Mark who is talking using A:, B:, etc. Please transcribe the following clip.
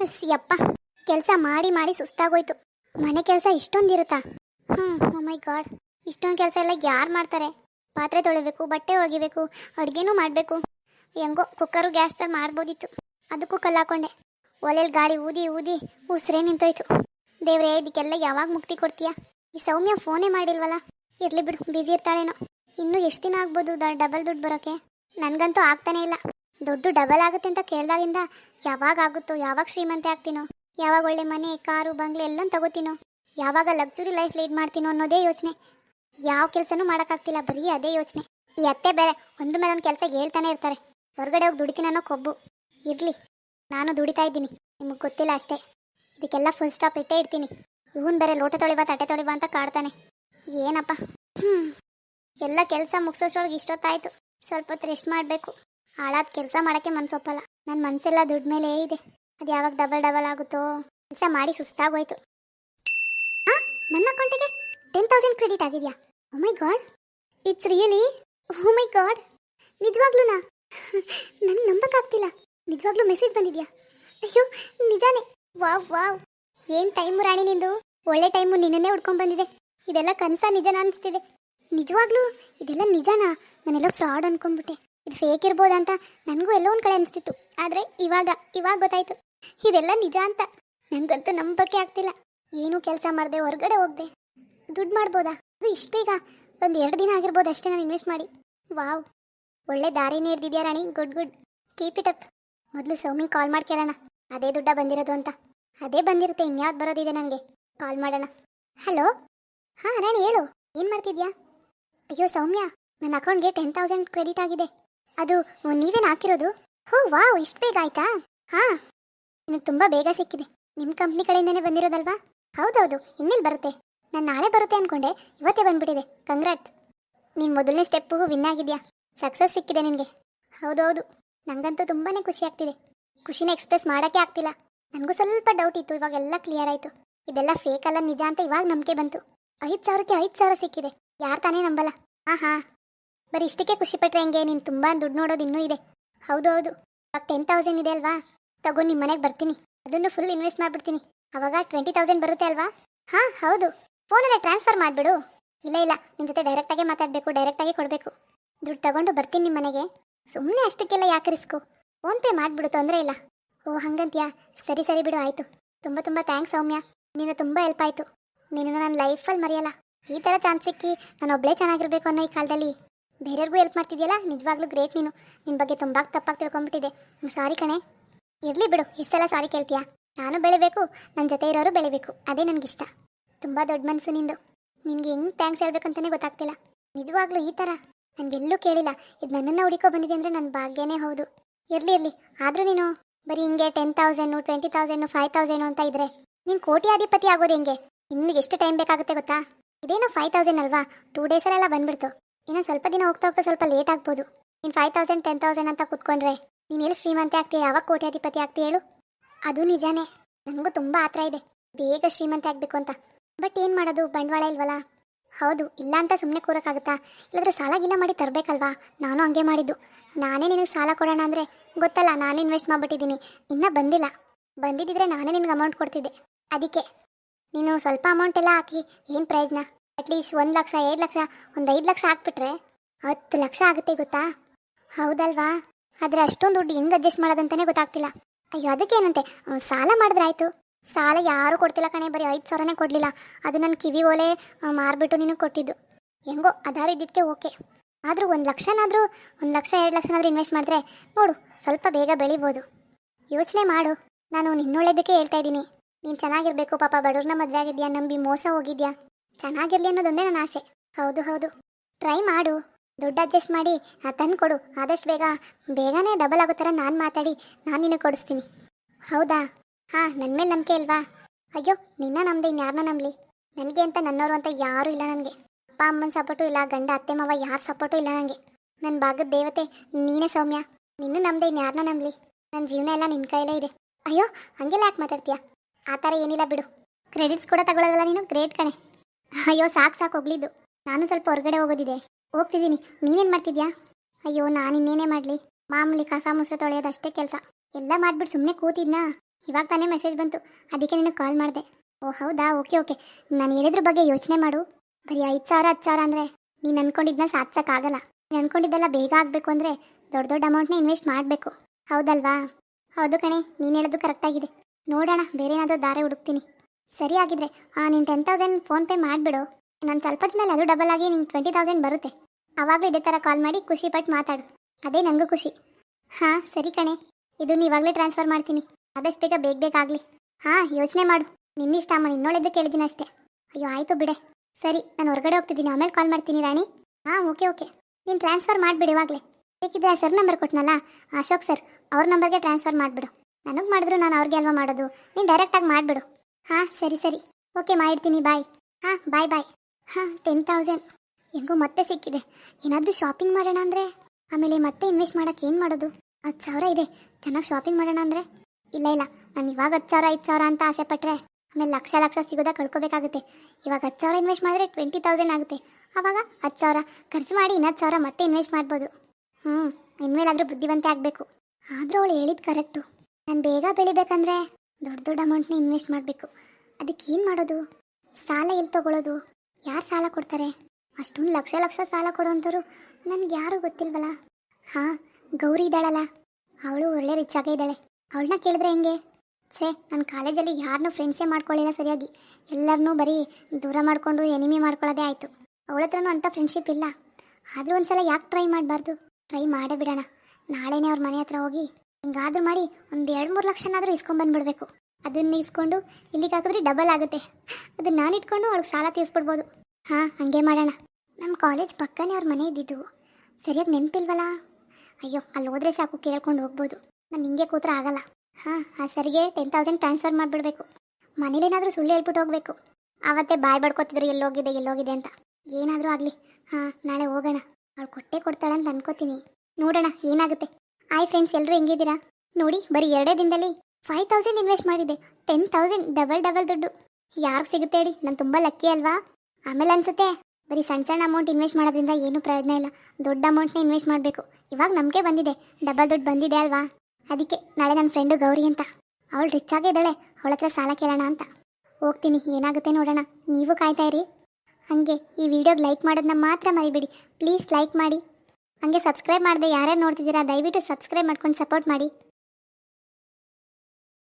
A: ಹಸಿಯಪ್ಪ, ಕೆಲಸ ಮಾಡಿ ಮಾಡಿ ಸುಸ್ತಾಗೋಯ್ತು. ಮನೆ ಕೆಲಸ ಇಷ್ಟೊಂದಿರುತ್ತಾ? ಹ್ಞೂ ಮೈ ಗಾಡ್ ಇಷ್ಟೊಂದು ಕೆಲಸ ಎಲ್ಲ ಯಾರು ಮಾಡ್ತಾರೆ? ಪಾತ್ರೆ ತೊಳಿಬೇಕು, ಬಟ್ಟೆ ಒಗಿಬೇಕು, ಅಡುಗೆನೂ ಮಾಡಬೇಕು. ಹೆಂಗೋ ಕುಕ್ಕರು ಗ್ಯಾಸ್ ತರ ಮಾಡ್ಬೋದಿತ್ತು. ಅದಕ್ಕೂ ಕಲ್ಲು ಹಾಕೊಂಡೆ. ಒಲೆಯಲ್ಲಿ ಗಾಳಿ ಊದಿ ಊದಿ ಉಸಿರೇ ನಿಂತೋಯ್ತು. ದೇವ್ರೇ, ಇದಕ್ಕೆಲ್ಲ ಯಾವಾಗ ಮುಕ್ತಿ ಕೊಡ್ತೀಯಾ? ಈ ಸೌಮ್ಯ ಫೋನೇ ಮಾಡಿಲ್ವಲ್ಲ? ಇರ್ಲಿ ಬಿಡು ಬ್ಯುಸಿ ಇರ್ತಾಳೇನೋ. ಇನ್ನೂ ಎಷ್ಟು ದಿನ ಆಗ್ಬೋದು ಡಬಲ್ ದುಡ್ಡು ಬರೋಕ್ಕೆ ನನಗಂತೂ ಆಗ್ತಾನೇ ಇಲ್ಲ. ದುಡ್ಡು ಡಬಲ್ ಆಗುತ್ತೆ ಅಂತ ಕೇಳ್ದಾಗಿಂದ ಯಾವಾಗ ಆಗುತ್ತೋ, ಯಾವಾಗ ಶ್ರೀಮಂತೆ ಆಗ್ತೀನೋ, ಯಾವಾಗ ಒಳ್ಳೆ ಮನೆ, ಕಾರು, ಬಂಗ್ಲೆ ಎಲ್ಲ ತಗೋತೀನೋ, ಯಾವಾಗ ಲಕ್ಸುರಿ ಲೈಫ್ ಲೀಡ್ ಮಾಡ್ತೀನೋ ಅನ್ನೋದೇ ಯೋಚನೆ. ಯಾವ ಕೆಲಸನೂ ಮಾಡೋಕ್ಕಾಗ್ತಿಲ್ಲ, ಬರೀ ಅದೇ ಯೋಚನೆ. ಈ ಅತ್ತೆ ಬೇರೆ ಒಂದ್ರ ಮೇಲೆ ಒಂದು ಕೆಲಸ ಹೇಳ್ತಾನೆ ಇರ್ತಾರೆ. ಹೊರಗಡೆ ಹೋಗಿ ದುಡಿತೀನಿ ಅನ್ನೋ ಕೊಬ್ಬು. ಇರಲಿ, ನಾನು ದುಡಿತಾ ಇದ್ದೀನಿ. ನಿಮಗೆ ಗೊತ್ತಿಲ್ಲ ಅಷ್ಟೇ. ಇದಕ್ಕೆಲ್ಲ ಫುಲ್ ಸ್ಟಾಪ್ ಇಟ್ಟೇ ಇರ್ತೀನಿ ಇವನ್ ಬೇರೆ ಲೋಟ ತೊಳಿಬಾ, ತಟ್ಟೆ ತೊಳಿಬಾ ಅಂತ ಕಾಡ್ತಾನೆ. ಏನಪ್ಪ? ಹ್ಞೂ ಎಲ್ಲ ಕೆಲಸ ಮುಗಿಸೋಷ್ರೊಳಗೆ ಇಷ್ಟೊತ್ತಾಯ್ತು. ಸ್ವಲ್ಪ ಹೊತ್ತು ರೆಸ್ಟ್ ಮಾಡಬೇಕು. ಹಾಳಾದ ಕೆಲಸ ಮಾಡೋಕ್ಕೆ ಮನ್ಸೊಪ್ಪಲ್ಲ ನನ್ನ ಮನಸ್ಸೆಲ್ಲ ದುಡ್ಡು ಮೇಲೆ ಇದೆ. ಅದು ಯಾವಾಗ ಡಬಲ್ ಡಬಲ್ ಆಗುತ್ತೋ? ಕೆಲಸ ಮಾಡಿ ಸುಸ್ತಾಗೋಯ್ತು. ಹಾಂ ನನ್ನ ಅಕೌಂಟಿಗೆ ಟೆನ್ ತೌಸಂಡ್ ಕ್ರೆಡಿಟ್ ಆಗಿದೆಯಾ? ಓ my God it's really oh my God ನಿಜವಾಗ್ಲೂನಾ ನನಗೆ ನಂಬಕ್ಕಾಗ್ತಿಲ್ಲ ನಿಜವಾಗ್ಲೂ ಮೆಸೇಜ್ ಬಂದಿದ್ಯಾ? ಅಯ್ಯೋ, ನಿಜಾನೇ. Wow wow. ಏನು ಟೈಮು ರಾಣಿ ನಿಂದು? ಒಳ್ಳೆ ಟೈಮು ನಿನ್ನನ್ನೇ ಹುಡ್ಕೊಂಡ್ ಬಂದಿದೆ. ಇದೆಲ್ಲ ಕನಸ ನಿಜನ ಅನಿಸ್ತಿದೆ. ನಿಜವಾಗ್ಲೂ ಇದೆಲ್ಲ ನಿಜನಾ? ನಾನೆಲ್ಲ ಫ್ರಾಡ್ ಅನ್ಕೊಂಡ್ಬಿಟ್ಟೆ. ಇದು ಫೇಕ್ ಇರ್ಬೋದಂತ ನನಗೂ ಎಲ್ಲೋ ಒಂದು ಕಡೆ ಅನಿಸ್ತಿತ್ತು. ಆದರೆ ಇವಾಗ ಇವಾಗ ಗೊತ್ತಾಯ್ತು. ಇದೆಲ್ಲ ನಿಜ ಅಂತ. ನನಗಂತೂ ನಂಬಕ್ಕೆ ಆಗ್ತಿಲ್ಲ. ಏನೂ ಕೆಲಸ ಮಾಡಿದೆ, ಹೊರಗಡೆ ಹೋಗ್ದೆ. ದುಡ್ಡು ಮಾಡ್ಬೋದಾ? ಅದು ಇಷ್ಟು ಬೇಗ. ಒಂದು ಎರಡು ದಿನ ಆಗಿರ್ಬೋದು ಅಷ್ಟೇ ನಾನು ಇನ್ವೆಸ್ಟ್ ಮಾಡಿ. ವಾವ್. ಒಳ್ಳೆ ದಾರಿನೇ ಹಿಡ್ದಿದ್ಯಾ ರಾಣಿ? Good good. Keep it up ಮೊದಲು ಸೌಮಿಂಗ್ ಕಾಲ್ ಮಾಡಿ ಕೇಳೋಣ. ಅದೇ ದುಡ್ಡ ಬಂದಿರೋದು ಅಂತ. ಅದೇ ಬಂದಿರುತ್ತೆ, ಇನ್ಯಾವ್ದು ಬರೋದಿದೆ ನನಗೆ ಕಾಲ್ ಮಾಡೋಣ. ಹಲೋ ಹಾಂ, ರಾಣಿ ಹೇಳು. ಏನು ಮಾಡ್ತಿದ್ಯಾ? ಅಯ್ಯೋ ಸೌಮ್ಯ, ನನ್ನ ಅಕೌಂಟ್ಗೆ ಟೆನ್ ತೌಸಂಡ್ ಕ್ರೆಡಿಟ್ ಆಗಿದೆ. ಅದು ನೀವೇನು ಹಾಕಿರೋದು? ಹೋ, ವಾವ್, ಇಷ್ಟು ಬೇಗ ಆಯ್ತಾ? ಹಾಂ. ನಿನಗೆ ತುಂಬ ಬೇಗ ಸಿಕ್ಕಿದೆ. ನಿಮ್ಮ ಕಂಪ್ನಿ ಕಡೆಯಿಂದನೇ ಬಂದಿರೋದಲ್ವಾ? ಹೌದೌದು ಇನ್ನೆಲ್ಲಿ ಬರುತ್ತೆ. ನಾನು ನಾಳೆ ಬರುತ್ತೆ ಅನ್ಕೊಂಡೆ, ಇವತ್ತೇ ಬಂದ್ಬಿಟ್ಟಿದೆ. ಕಂಗ್ರಾಟ್ ನಿಮ್ಮ ಮೊದಲನೇ ಸ್ಟೆಪ್ಪು ವಿನ್ ಆಗಿದೆಯಾ? ಸಕ್ಸಸ್ ಸಿಕ್ಕಿದೆ ನಿನಗೆ. ಹೌದೌದು. ನನಗಂತೂ ತುಂಬಾ ಖುಷಿ ಆಗ್ತಿದೆ. ಖುಷಿನ ಎಕ್ಸ್ಪ್ರೆಸ್ ಮಾಡೋಕ್ಕೆ ಆಗ್ತಿಲ್ಲ. ನನಗೂ ಸ್ವಲ್ಪ ಡೌಟ್ ಇತ್ತು, ಇವಾಗೆಲ್ಲ ಕ್ಲಿಯರ್ ಆಯಿತು. ಇದೆಲ್ಲ ಫೇಕ್ ಅಲ್ಲ ನಿಜ ಅಂತ ಇವಾಗ ನಂಬಿಕೆ ಬಂತು. ಐದು ಸಾವಿರಕ್ಕೆ ಐದು ಸಾವಿರ ಸಿಕ್ಕಿದೆ. ಯಾರು ತಾನೇ ನಂಬಲ್ಲ? ಹಾಂ ಹಾಂ ಬರೀ ಇಷ್ಟಕ್ಕೆ ಖುಷಿ ಪಟ್ರೆ ಹೆಂಗೆ? ನೀನು ತುಂಬ ದುಡ್ಡು ನೋಡೋದು ಇನ್ನೂ ಇದೆ. ಹೌದು ಹೌದು. ಇವಾಗ ಟೆನ್ ತೌಸಂಡ್ ಇದೆ ಅಲ್ವಾ? ತಗೊಂಡು ನಿಮ್ಮ ಮನೆಗೆ ಬರ್ತೀನಿ. ಅದನ್ನು ಫುಲ್ ಇನ್ವೆಸ್ಟ್ ಮಾಡಿಬಿಡ್ತೀನಿ. ಅವಾಗ ಟ್ವೆಂಟಿ ತೌಸಂಡ್ ಬರುತ್ತೆ ಅಲ್ವಾ? ಹಾಂ, ಹೌದು. ಫೋನಲ್ಲೇ ಟ್ರಾನ್ಸ್ಫರ್ ಮಾಡಿಬಿಡು. ಇಲ್ಲ ಇಲ್ಲ. ನಿಮ್ಮ ಜೊತೆ ಡೈರೆಕ್ಟಾಗಿ ಮಾತಾಡಬೇಕು ಡೈರೆಕ್ಟಾಗಿ ಕೊಡಬೇಕು. ದುಡ್ಡು ತಗೊಂಡು ಬರ್ತೀನಿ ನಿಮ್ಮ ಮನೆಗೆ. ಸುಮ್ಮನೆ ಅಷ್ಟಕ್ಕೆಲ್ಲ ಯಾಕೆ ರಿಸ್ಕು ಫೋನ್ಪೇ ಮಾಡಿಬಿಡು, ತೊಂದರೆ ಇಲ್ಲ. ಓ, ಹಾಗಂತ್ಯಾ? ಸರಿ ಸರಿ ಬಿಡು, ಆಯಿತು. ತುಂಬ ತುಂಬ ಥ್ಯಾಂಕ್ಸ್ ಸೌಮ್ಯ. ನಿನ್ನ ತುಂಬ ಹೆಲ್ಪ್ ಆಯಿತು. ನೀನು ನನ್ನ ಲೈಫಲ್ಲಿ ಮರೆಯಲ್ಲ. ಈ ಥರ ಚಾನ್ಸ್ ಸಿಕ್ಕಿ ನಾನು ಒಬ್ಬಳೇ ಚೆನ್ನಾಗಿರ್ಬೇಕು ಅನ್ನೋ ಈ ಕಾಲದಲ್ಲಿ. ಬೇರೆಯವ್ರಿಗೂ ಹೆಲ್ಪ್ ಮಾಡ್ತಿದ್ಯಲ್ಲ? ನಿಜವಾಗ್ಲೂ ಗ್ರೇಟ್ ನೀನು. ನಿನ್ನ ಬಗ್ಗೆ ತುಂಬ ತಪ್ಪಾಗಿ ತಿಳ್ಕೊಂಬಿಟ್ಟಿದೆ ಸಾರಿ ಕಣೆ. ಇರಲಿ ಬಿಡು, ಇಷ್ಟೆಲ್ಲ ಸಾರಿ ಕೇಳ್ತೀಯಾ? ನಾನು ಬೆಳಿಬೇಕು ನನ್ನ ಜೊತೆ ಇರೋರು ಬೆಳಿಬೇಕು. ಅದೇ ನನಗಿಷ್ಟ. ತುಂಬ ದೊಡ್ಡ ಮನಸ್ಸು ನಿಂದು. ನಿನಗೆ ಹೆಂಗೆ ಥ್ಯಾಂಕ್ಸ್ ಹೇಳ್ಬೇಕಂತಲೇ ಗೊತ್ತಾಗ್ತಿಲ್ಲ. ನಿಜವಾಗ್ಲೂ ಈ ಥರ ನನಗೆಲ್ಲೂ ಕೇಳಿಲ್ಲ. ಇದು ನನ್ನನ್ನು ಹುಡುಕೋ ಬಂದಿದೆ ಅಂದರೆ ನನ್ನ ಭಾಗ್ಯನೇ ಹೌದು. ಇರಲಿ ಇರಲಿ. ಆದರೂ ನೀನು ಬರೀ ಹಿಂಗೆ ten thousand twenty thousand five thousand ಅಂತ ಇದ್ರೆ ನೀನು ಕೋಟ್ಯಾಧಿಪತಿ ಆಗೋದು ಹೆಂಗೆ? ಇನ್ನು ಎಷ್ಟು ಟೈಮ್ ಬೇಕಾಗುತ್ತೆ ಗೊತ್ತಾ? ಇದೇನೋ ಫೈವ್ ತೌಸಂಡ್ ಅಲ್ವಾ? ಟೂ ಡೇಸಲ್ಲೆಲ್ಲ ಬಂದ್ಬಿಡ್ತು. ಇನ್ನು ಸ್ವಲ್ಪ ದಿನ ಹೋಗ್ತಾ ಹೋಗ್ತಾ ಸ್ವಲ್ಪ ಲೇಟ್ ಆಗ್ಬೋದು. ನೀನು ಫೈವ್ ತೌಸಂಡ್ ಟೆನ್ ತೌಸಂಡ್ ಅಂತ ಕೂತ್ಕೊಂಡ್ರೆ, ನೀನು ಎಲ್ಲಿ ಶ್ರೀಮಂತೆ ಆಗ್ತೀಯ? ಯಾವಾಗ ಕೋಟ್ಯಾಧಿಪತಿ ಆಗ್ತೀಯ ಹೇಳು? ಅದು ನಿಜಾನೇ. ನನಗೂ ತುಂಬ ಆತರ ಇದೆ. ಬೇಗ ಶ್ರೀಮಂತೆ ಆಗಬೇಕು ಅಂತ. ಬಟ್ ಏನು ಮಾಡೋದು? ಬಂಡವಾಳ ಇಲ್ವಲ್ಲ? ಹೌದು, ಇಲ್ಲ ಅಂತ ಸುಮ್ಮನೆ ಕೂರಕ್ಕಾಗುತ್ತಾ? ಇಲ್ಲದ್ರೆ ಸಾಲ ಗಿಲ್ಲ ಮಾಡಿ ತರಬೇಕಲ್ವಾ? ನಾನು ಹಂಗೆ ಮಾಡಿದ್ದು. ನಾನೇ ನಿನಗೆ ಸಾಲ ಕೊಡೋಣ ಅಂದರೆ ಗೊತ್ತಲ್ಲ, ನಾನು ಇನ್ವೆಸ್ಟ್ ಮಾಡಿಬಿಟ್ಟಿದ್ದೀನಿ. ಇನ್ನೂ ಬಂದಿಲ್ಲ. ಬಂದಿದ್ದಿದ್ರೆ ನಾನೇ ನಿನಗೆ ಅಮೌಂಟ್ ಕೊಡ್ತಿದ್ದೆ. ಅದಕ್ಕೆ. ನೀನು ಸ್ವಲ್ಪ ಅಮೌಂಟ್ ಎಲ್ಲ ಹಾಕಿ, ಏನು ಪ್ರಯೋಜನ? ಅಟ್ಲೀಸ್ಟ್ ಒಂದು ಲಕ್ಷ, ಎರಡು ಲಕ್ಷ, ಒಂದು ಐದು ಲಕ್ಷ ಹಾಕ್ಬಿಟ್ರೆ ಹತ್ತು ಲಕ್ಷ ಆಗುತ್ತೆ ಗೊತ್ತಾ? ಹೌದಲ್ವಾ? ಆದರೆ ಅಷ್ಟೊಂದು ದುಡ್ಡು ಹೆಂಗೆ ಅಡ್ಜಸ್ಟ್ ಮಾಡೋದಂತಾನೆ ಗೊತ್ತಾಗ್ತಿಲ್ಲ. ಅಯ್ಯೋ, ಅದಕ್ಕೇನಂತೆ? ಸಾಲ ಮಾಡಿದ್ರೆ ಆಯಿತು. ಸಾಲ ಯಾರೂ ಕೊಡ್ತಿಲ್ಲ ಕಣೆ, ಬರೀ ಐದು ಸಾವಿರನೇ ಕೊಡಲಿಲ್ಲ. ಅದು ನನ್ನ ಕಿವಿ ಓಲೆ ಮಾರಿಬಿಟ್ಟು ನಿನಗೆ ಕೊಟ್ಟಿದ್ದು. ಹೆಂಗೋ, ಅದಾರು ಇದ್ದಿದ್ದಕ್ಕೆ ಓಕೆ. ಆದರೂ ಒಂದು ಲಕ್ಷನಾದರೂ, ಒಂದು ಲಕ್ಷ, ಎರಡು ಲಕ್ಷನಾದರೂ ಇನ್ವೆಸ್ಟ್ ಮಾಡಿದ್ರೆ ನೋಡು, ಸ್ವಲ್ಪ ಬೇಗ ಬೆಳಿಬೋದು. ಯೋಚನೆ ಮಾಡು. ನಾನು ನಿನ್ನೊಳ್ಳೇದಕ್ಕೆ ಹೇಳ್ತಾ ಇದ್ದೀನಿ. ನೀನು ಚೆನ್ನಾಗಿರ್ಬೇಕು ಪಾಪ ಬಡವ್ರನ್ನ ಮದುವೆ ಆಗಿದ್ಯಾ? ನಂಬಿ ಮೋಸ ಹೋಗಿದ್ಯಾ? ಚೆನ್ನಾಗಿರ್ಲಿ ಅನ್ನೋದೊಂದೇ ನನ್ನ ಆಸೆ. ಹೌದು ಹೌದು. ಟ್ರೈ ಮಾಡು. ದುಡ್ಡು ಅಡ್ಜಸ್ಟ್ ಮಾಡಿ ತಂದು ಕೊಡು ಆದಷ್ಟು ಬೇಗ, ಬೇಗನೆ ಡಬಲ್ ಆಗೋ ಥರ ನಾನು ಮಾತಾಡಿ, ನಾನು ನಿನಗೆ ಕೊಡಿಸ್ತೀನಿ. ಹೌದಾ? ಹಾಂ ನನ್ನ ಮೇಲೆ ನಂಬಿಕೆ ಇಲ್ವಾ? ಅಯ್ಯೋ, ನಿನ್ನ ನಂಬದೆ ಇನ್ಯಾರನ್ನ ನಂಬಲಿ? ನನಗೆ ಅಂತ ನನ್ನವರು ಅಂತ ಯಾರೂ ಇಲ್ಲ ನನಗೆ ಅಪ್ಪ, ಅಮ್ಮನ ಸಪೋರ್ಟು ಇಲ್ಲ, ಗಂಡ, ಅತ್ತೆ, ಮಾವ ಯಾರ ಸಪೋರ್ಟು ಇಲ್ಲ ನನಗೆ ನನ್ನ ಭಾಗದ ದೇವತೆ, ನೀನೇ ಸೌಮ್ಯ. ನಿನ್ನ ನಂಬದೆ ಇನ್ಯಾರನ್ನ ನಂಬಲಿ? ನನ್ನ ಜೀವನ ಎಲ್ಲ ನಿನ್ನ ಕೈಲೇ ಇದೆ. ಅಯ್ಯೋ, ಹಂಗೆಲ್ಲ ಯಾಕೆ ಮಾತಾಡ್ತೀಯಾ? ಆ ಥರ ಏನಿಲ್ಲ ಬಿಡು. ಕ್ರೆಡಿಟ್ಸ್ ಕೂಡ ತಗೊಳ್ಳೋದಲ್ಲ ನೀನು? ಗ್ರೇಟ್ ಕಣೆ. ಅಯ್ಯೋ, ಸಾಕು ಸಾಕು ಹೋಗ್ಲಿದ್ದು ನಾನು ಸ್ವಲ್ಪ ಹೊರಗಡೆ ಹೋಗೋದಿದೆ. ಹೋಗ್ತಿದ್ದೀನಿ. ನೀನೇನು ಮಾಡ್ತಿದ್ಯಾ? ಅಯ್ಯೋ, ನಾನು ಇನ್ನೇನೇ ಮಾಡಲಿ. ಮಾಮೂಲಿ ಕಸ ಮುಸ್ರೆ ತೊಳೆಯೋದಷ್ಟೇ ಕೆಲಸ. ಎಲ್ಲ ಮಾಡ್ಬಿಟ್ಟು ಸುಮ್ಮನೆ ಕೂತಿದ್ನಾ? ಇವಾಗ ತಾನೇ ಮೆಸೇಜ್ ಬಂತು. ಅದಕ್ಕೆ ನಿನಗೆ ಕಾಲ್ ಮಾಡಿದೆ. ಓ, ಹೌದಾ? Okay okay. ನಾನು ಹೇಳಿದ್ರ ಬಗ್ಗೆ ಯೋಚನೆ ಮಾಡು. ಬರೀ ಐದು ಸಾವಿರ, ಹತ್ತು ಸಾವಿರ ಅಂದರೆ ನೀನು ಅನ್ಕೊಂಡಿದ್ದನ್ನ ಸಾಧಿಸೋಕ್ಕಾಗಲ್ಲ ನೀನು ಅನ್ಕೊಂಡಿದ್ದೆಲ್ಲ ಬೇಗ ಆಗಬೇಕು ಅಂದರೆ ದೊಡ್ಡ ದೊಡ್ಡ ಅಮೌಂಟ್ನ ಇನ್ವೆಸ್ಟ್ ಮಾಡಬೇಕು. ಹೌದಲ್ವಾ? ಹೌದು ಕಣೆ, ನೀನು ಹೇಳೋದು ಕರೆಕ್ಟಾಗಿದೆ ನೋಡೋಣ ಬೇರೆ ಏನಾದರೂ ದಾರೆ ಹುಡುಕ್ತೀನಿ. ಸರಿ ಆಗಿದ್ರೆ ನೀನು ಟೆನ್ ತೌಸಂಡ್ ಫೋನ್ಪೇ ಮಾಡಿಬಿಡು. ನಾನು ಸ್ವಲ್ಪ ದಿನದಲ್ಲಿ ಅದು ಡಬಲ್ ಆಗಿ ನಿಂಗೆ ಟ್ವೆಂಟಿ ತೌಸಂಡ್ ಬರುತ್ತೆ. ಆವಾಗಲೂ ಇದೇ ಥರ ಕಾಲ್ ಮಾಡಿ ಖುಷಿ ಪಟ್ಟು ಮಾತಾಡು. ಅದೇ ನನಗೂ ಖುಷಿ. ಹಾಂ, ಸರಿ ಕಣೆ. ಇದು ಇವಾಗಲೇ ಟ್ರಾನ್ಸ್ಫರ್ ಮಾಡ್ತೀನಿ. ಆದಷ್ಟು ಬೇಗ ಬೇಗ ಬೇಕಾಗಲಿ ಹಾಂ, ಯೋಚನೆ ಮಾಡು. ನಿನ್ನಿಷ್ಟ ಅಮ್ಮ, ನಿನ್ನೊಳೆದ್ದು ಕೇಳಿದ್ದೀನಿ ಅಷ್ಟೇ. ಅಯ್ಯೋ, ಆಯಿತು ಬಿಡೆ. ಸರಿ, ನಾನು ಹೊರಗಡೆ ಹೋಗ್ತಿದ್ದೀನಿ. ಆಮೇಲೆ ಕಾಲ್ ಮಾಡ್ತೀನಿ, ರಾಣಿ. ಹಾಂ, ಓಕೆ ಓಕೆ. ನೀನು ಟ್ರಾನ್ಸ್ಫರ್ ಮಾಡಿಬಿಡು ಇವಾಗಲೇ. ಬೇಕಿದ್ರೆ ಆ ಸರ್ ನಂಬರ್ ಕೊಟ್ಟನಲ್ಲ ಅಶೋಕ್ ಸರ್, ಅವ್ರ ನಂಬರ್ಗೆ ಟ್ರಾನ್ಸ್ಫರ್ ಮಾಡಿಬಿಡು. ನನಗೆ ಮಾಡಿದ್ರು ನಾನು ಅವ್ರಿಗೆ ಅಲ್ವಾ ಮಾಡೋದು? ನೀನು ಡೈರೆಕ್ಟಾಗಿ ಮಾಡಿಬಿಡು. ಹಾಂ, ಸರಿ ಸರಿ. ಓಕೆ ಮಾಡಿರ್ತೀನಿ ಬಾಯ್. ಹಾಂ, ಬಾಯ್ ಬಾಯ್. ಹಾಂ ಟೆನ್ ತೌಸಂಡ್ ಹೆಂಗೋ ಮತ್ತೆ ಸಿಕ್ಕಿದೆ. ಏನಾದರೂ ಶಾಪಿಂಗ್ ಮಾಡೋಣ ಅಂದರೆ? ಆಮೇಲೆ ಮತ್ತೆ ಇನ್ವೆಸ್ಟ್ ಮಾಡೋಕೆ ಏನು ಮಾಡೋದು? ಹತ್ತು ಸಾವಿರ ಇದೆ. ಚೆನ್ನಾಗಿ ಶಾಪಿಂಗ್ ಮಾಡೋಣ ಅಂದರೆ? ಇಲ್ಲ ಇಲ್ಲ. ನಾನು ಇವಾಗ ಹತ್ತು ಸಾವಿರ, ಐದು ಸಾವಿರ ಅಂತ ಆಸೆ ಪಟ್ಟರೆ ಆಮೇಲೆ ಲಕ್ಷ ಲಕ್ಷ ಸಿಗೋದ ಕಳ್ಕೊಬೇಕಾಗುತ್ತೆ. ಇವಾಗ ಹತ್ತು ಸಾವಿರ ಇನ್ವೆಸ್ಟ್ ಮಾಡಿದ್ರೆ ಟ್ವೆಂಟಿ ತೌಸಂಡ್ ಆಗುತ್ತೆ. ಆವಾಗ ಹತ್ತು ಸಾವಿರ. ಖರ್ಚು ಮಾಡಿ ಇನ್ನತ್ತು ಸಾವಿರ ಮತ್ತೆ ಇನ್ವೆಸ್ಟ್ ಮಾಡ್ಬೋದು. ಹ್ಞೂ ಇನ್ಮೇಲಾದರೂ ಬುದ್ಧಿವಂತೆ ಆಗಬೇಕು. ಆದರೂ ಅವಳು ಹೇಳಿದ್ದು ಕರೆಕ್ಟು ನಾನು ಬೇಗ ಬೆಳಿಬೇಕಂದ್ರೆ? ದೊಡ್ಡ ದೊಡ್ಡ ಅಮೌಂಟ್ನ ಇನ್ವೆಸ್ಟ್ ಮಾಡಬೇಕು. ಅದಕ್ಕೆ ಏನು ಮಾಡೋದು? ಸಾಲ ಎಲ್ಲಿ ತಗೊಳ್ಳೋದು ಯಾರು ಸಾಲ ಕೊಡ್ತಾರೆ? ಅಷ್ಟೊಂದು ಲಕ್ಷ ಲಕ್ಷ ಸಾಲ ಕೊಡುವಂಥವ್ರು ನನಗೆ ಯಾರೂ ಗೊತ್ತಿಲ್ವಲ್ಲ ಹಾಂ, ಗೌರಿ ಇದ್ದಾಳಲ್ಲ. ಅವಳು ಒಳ್ಳೆ ರಿಚ್ ಆಗೇ ಇದ್ದಾಳೆ. ಅವಳನ್ನ ಕೇಳಿದ್ರೆ ಹೆಂಗೆ? ಛೇ ನನ್ನ ಕಾಲೇಜಲ್ಲಿ ಯಾರನ್ನೂ ಫ್ರೆಂಡ್ಸೇ ಮಾಡ್ಕೊಳ್ಳಿಲ್ಲ ಸರಿಯಾಗಿ. ಎಲ್ಲರನ್ನೂ ಬರೀ ದೂರ ಮಾಡಿಕೊಂಡು ಎನಿಮಿ ಮಾಡ್ಕೊಳ್ಳೋದೇ ಆಯಿತು. ಅವಳ ಹತ್ರನೂ ಅಂಥ ಫ್ರೆಂಡ್ಶಿಪ್ ಇಲ್ಲ. ಆದರೂ ಒಂದ್ಸಲ ಯಾಕೆ ಟ್ರೈ ಮಾಡಬಾರ್ದು? ಟ್ರೈ ಮಾಡೇ ಬಿಡೋಣ. ನಾಳೆನೇ ಅವ್ರ ಮನೆ ಹತ್ರ ಹೋಗಿ ಹಿಂಗಾದ್ರೂ ಮಾಡಿ ಒಂದು ಎರಡು ಮೂರು ಲಕ್ಷನಾದರೂ ಇಸ್ಕೊಂಬಂದ್ಬಿಡ್ಬೇಕು ಅದನ್ನ ಇಸ್ಕೊಂಡು ಇಲ್ಲಿಗೆ ಹಾಕಿದ್ರೆ ಡಬಲ್ ಆಗುತ್ತೆ. ಅದನ್ನ ನಾನು ಇಟ್ಕೊಂಡು ಅವಳಿಗೆ ಸಾಲ ತೀರಿಸ್ಬಿಡ್ಬೋದು. ಹಾಂ, ಹಂಗೆ ಮಾಡೋಣ. ನಮ್ಮ ಕಾಲೇಜ್ ಪಕ್ಕನೇ ಅವ್ರ ಮನೆ ಇದ್ದಿದ್ದು. ಸರಿಯಾಗಿ ನೆನಪಿಲ್ವಲ್ಲ ಅಯ್ಯೋ, ಅಲ್ಲಿ ಹೋದ್ರೆ ಸಾಕು ಕೇಳ್ಕೊಂಡು ಹೋಗ್ಬೋದು. ನಾನು ಹಿಂಗೆ ಕೂತ್ರ ಆಗಲ್ಲ. ಹಾಂ, ಆ ಸರಿಗೆ ಟೆನ್ ತೌಸಂಡ್ ಟ್ರಾನ್ಸ್ಫರ್ ಮಾಡಿಬಿಡ್ಬೇಕು. ಮನೇಲೇನಾದರೂ ಸುಳ್ಳು ಹೇಳ್ಬಿಟ್ಟು ಹೋಗಬೇಕು. ಆವತ್ತೇ ಬಾಯ್ ಬಡ್ಕೋತಿದ್ರು, ಎಲ್ಲೋಗಿದೆ ಎಲ್ಲೋಗಿದೆ ಅಂತ. ಏನಾದರೂ ಆಗಲಿ. ಹಾಂ, ನಾಳೆ ಹೋಗೋಣ. ಅವಳು ಕೊಟ್ಟೆ ಕೊಡ್ತಾಳೆ ಅಂತ ಅನ್ಕೋತೀನಿ. ನೋಡೋಣ, ಏನಾಗುತ್ತೆ. ಆಯ್ ಫ್ರೆಂಡ್ಸ್ ಎಲ್ಲರೂ ಹೆಂಗಿದ್ದೀರಾ? ನೋಡಿ, ಬರೀ ಎರಡೇ ದಿನದಲ್ಲಿ ಫೈವ್ ತೌಸಂಡ್ ಇನ್ವೆಸ್ಟ್ ಮಾಡಿದೆ. ಟೆನ್ ತೌಸಂಡ್ ಡಬಲ್ ಡಬಲ್ ದುಡ್ಡು. ಯಾರಿಗೆ ಸಿಗುತ್ತೆ ಹೇಳಿ? ನಾನು ತುಂಬ ಲಕ್ಕಿ ಅಲ್ವಾ? ಆಮೇಲೆ ಅನ್ಸುತ್ತೆ, ಬರೀ ಸಣ್ಣ ಸಣ್ಣ ಅಮೌಂಟ್ ಇನ್ವೆಸ್ಟ್ ಮಾಡೋದ್ರಿಂದ ಏನೂ ಪ್ರಯೋಜನ ಇಲ್ಲ. ದೊಡ್ಡ ಅಮೌಂಟ್ನ ಇನ್ವೆಸ್ಟ್ ಮಾಡಬೇಕು. ಇವಾಗ ನಮಗೆ ಬಂದಿದೆ. ಡಬಲ್ ದುಡ್ಡು ಬಂದಿದೆ ಅಲ್ವಾ? ಅದಕ್ಕೆ ನಾಳೆ ನನ್ನ ಫ್ರೆಂಡು ಗೌರಿ ಅಂತ. ಅವಳು ರಿಚ್ ಆಗಿದ್ದಾಳೆ ಅವಳ ಹತ್ರ ಸಾಲ ಕೇಳೋಣ ಅಂತ. ಹೋಗ್ತೀನಿ. ಏನಾಗುತ್ತೆ ನೋಡೋಣ. ನೀವು ಕಾಯ್ತಾ ಇರಿ. ಹಾಗೆ ಈ ವಿಡಿಯೋಗೆ ಲೈಕ್ ಮಾಡೋದನ್ನ ಮಾತ್ರ ಮರಿಬೇಡಿ. ಪ್ಲೀಸ್ ಲೈಕ್ ಮಾಡಿ. ಹಾಗೆ ಸಬ್ಸ್ಕ್ರೈಬ್ ಮಾಡಿದೆ ಯಾರ್ಯಾರು ನೋಡ್ತಿದ್ದೀರಾ ದಯವಿಟ್ಟು ಸಬ್ಸ್ಕ್ರೈಬ್ ಮಾಡ್ಕೊಂಡು ಸಪೋರ್ಟ್ ಮಾಡಿ.